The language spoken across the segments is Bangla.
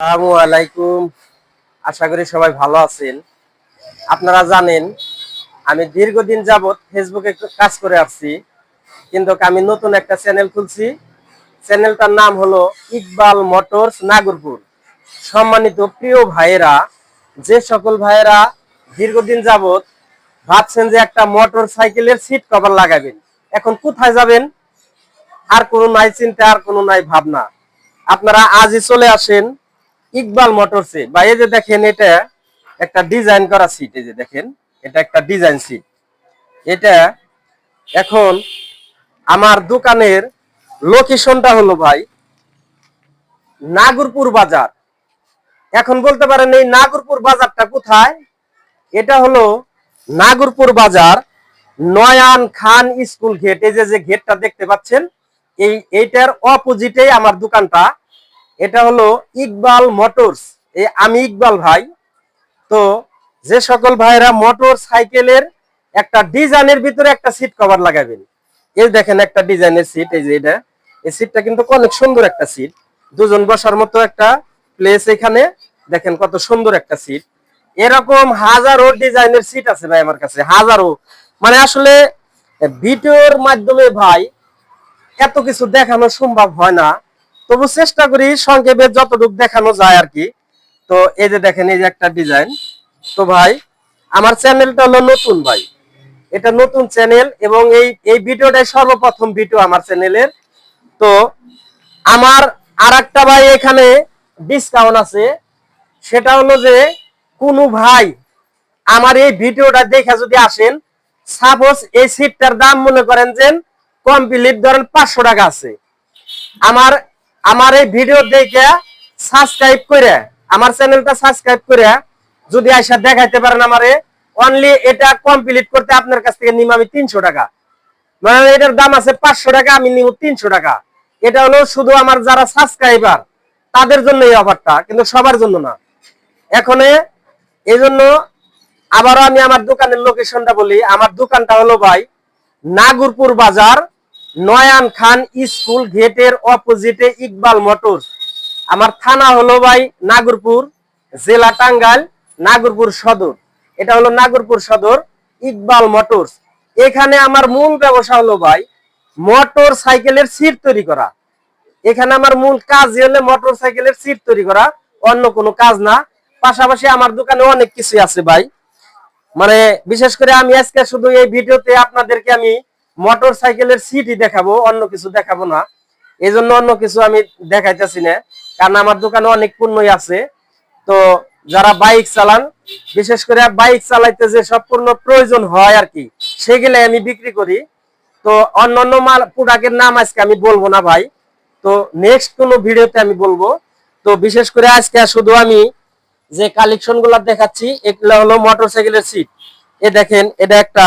আসসালামু আলাইকুম। আশা করি সবাই ভালো আছেন। আপনারা জানেন, আমি দীর্ঘদিন যাবৎ ফেসবুকে কাজ করে আসছি। কিন্তু আমি নতুন একটা চ্যানেল খুলছি। চ্যানেলটার নাম হলো ইকবাল মোটরস নাগরপুর। সম্মানিত প্রিয় ভাইয়েরা, যে সকল ভাইয়েরা দীর্ঘদিন যাবৎ ভাবছেন যে একটা মোটর সাইকেলের সিট কভার লাগাবেন, এখন কোথায় যাবেন? আর কোনো নাই চিন্তা, আর কোনো নাই ভাবনা। আপনারা আজই চলে আসেন ইকবাল মোটরসে বা এই যে দেখেন, এটা একটা ডিজাইন করা সিট এই যে দেখেন, এটা একটা ডিজাইন সিট এটা এখন আমার দোকানের লোকেশনটা হলো ভাই নাগরপুর বাজার। এখন বলতে পারেন, এই নাগরপুর বাজারটা কোথায়? এটা হলো নাগরপুর বাজার নয়ান খান স্কুল গেট। এই যে গেটটা দেখতে পাচ্ছেন, এই, এইটার অপোজিটেই আমার দোকানটা। এটা হলো ইকবাল মোটরস। এই আমি ইকবাল ভাই। তো যে সকল ভাইরা মোটর সাইকেলের একটা ডিজাইনের ভিতরে একটা সিট কভার লাগাবেন। এই দেখেন একটা ডিজাইনের সিট এই যে এটা। এই সিটটা কিন্তু অনেক সুন্দর একটা সিট দুজন বসার মতো একটা প্লেস এখানে। দেখেন কত সুন্দর একটা সিট এরকম হাজারো ডিজাইনের সিট আছে ভাই আমার কাছে, হাজারো। মানে আসলে ভিডিওর মাধ্যমে ভাই এত কিছু দেখানো সম্ভব হয় না। তবু চেষ্টা করি সংক্ষেপে যতটুকু দেখানো যায় আর কি। তো এই যে দেখেন, এই যে একটা ডিজাইন তো ভাই, আমার চ্যানেলটা হলো নতুন ভাই। এটা নতুন চ্যানেল এবং এই এই ভিডিওটাই সর্বপ্রথম ভিডিও আমার চ্যানেলের তো আমার আর একটা ভাই এখানে ডিসকাউন্ট আছে। সেটা হলো যে, কোনো ভাই আমার এই ভিডিওটা দেখে যদি আসেন সাপোজ এই সিটটার দাম মনে করেন যে কমপ্লিট ধরেন পাঁচশো টাকা আছে। আমার আমার এই ভিডিও দেখে সাবস্ক্রাইব করে, আমার চ্যানেলটা সাবস্ক্রাইব করে যদি আইসা দেখাইতে পারেন আমারে অনলি এটা কমপ্লিট করতে আপনার কাছ থেকে নিম আমি তিনশো টাকা। মানে এটার দাম আছে পাঁচশো টাকা, আমি নিব তিনশো টাকা। এটা হলো শুধু আমার যারা সাবস্ক্রাইবার তাদের জন্য এই অফারটা কিন্তু সবার জন্য না। এখন এই জন্য আবারও আমি আমার দোকানের লোকেশনটা বলি, আমার দোকানটা হলো ভাই নাগরপুর বাজার নয়ান খান স্কুল গেটের অপোজিটে ইকবাল মোটরস আমার থানা হলো ভাই নাগরপুর, জেলা টাঙ্গাইল, নাগরপুর সদর। এটা হলো নাগরপুর সদর ইকবাল মোটরস। এখানে আমার মূল ব্যবসা হলো ভাই মোটর সাইকেলের সিট তৈরি করা। এখানে আমার মূল কাজ হলো মোটর সাইকেলের সিট তৈরি করা, অন্য কোনো কাজ না। পাশাপাশি আমার দোকানে অনেক কিছু আছে ভাই। মানে বিশেষ করে আমি আজকে শুধু এই ভিডিওতে আপনাদেরকে আমি মোটর সাইকেলের সিটই দেখাবো, অন্য কিছু দেখাবো না। এই জন্য অন্য কিছু আমি দেখাইতেছি না, কারণ আমার দোকানে অনেক পণ্যই আছে। তো যারা বাইক চালান, বিশেষ করে বাইক চালাইতে যে সব পণ্য প্রয়োজন হয় আর কি সেগুলো আমি বিক্রি করি। তো অন্য অন্য মাল প্রোডাক্টের নাম আজকে আমি বলব না ভাই। তো নেক্সট কোনো ভিডিওতে আমি বলব। তো বিশেষ করে আজকে শুধু আমি যে কালেকশনগুলা দেখাচ্ছি, এগুলো হলো মোটরসাইকেলের সিট এ দেখেন, এটা একটা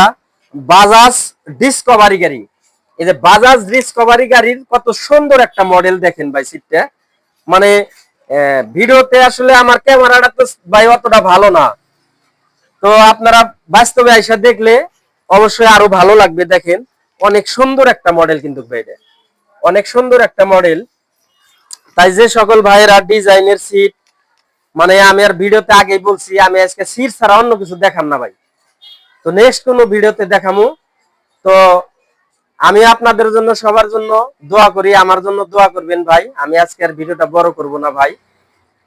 বাজাজ ডিসকভারি গাড়ি। এই যে বাজাজ ডিসকভারি গাড়ির কত সুন্দর একটা মডেল দেখেন ভাই সিটটা মানে ভিডিওতে আসলে আমার ক্যামেরাটা তো ভাই অতটা ভালো না। তো আপনারা বাস্তবে আইসা দেখলে অবশ্যই আরও ভালো লাগবে দেখেন। অনেক সুন্দর একটা মডেল কিন্তু এটা। অনেক সুন্দর একটা মডেল তাই যে সকল ভাইয়েরা ডিজাইনের সিট মানে আমি আর ভিডিওতে আগেই বলছি, আমি আজকে সিট ছাড়া অন্য কিছু দেখাম না ভাই। তো নেক্সট কোনো ভিডিওতে দেখামু। তো আমি আপনাদের জন্য, সবার জন্য দোয়া করি, আমার জন্য দোয়া করবেন ভাই। আমি আজকে আর ভিডিওটা বড় করব না ভাই।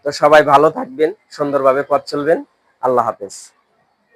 তো সবাই ভালো থাকবেন, সুন্দরভাবে পথ চলবেন। আল্লাহ হাফেজ।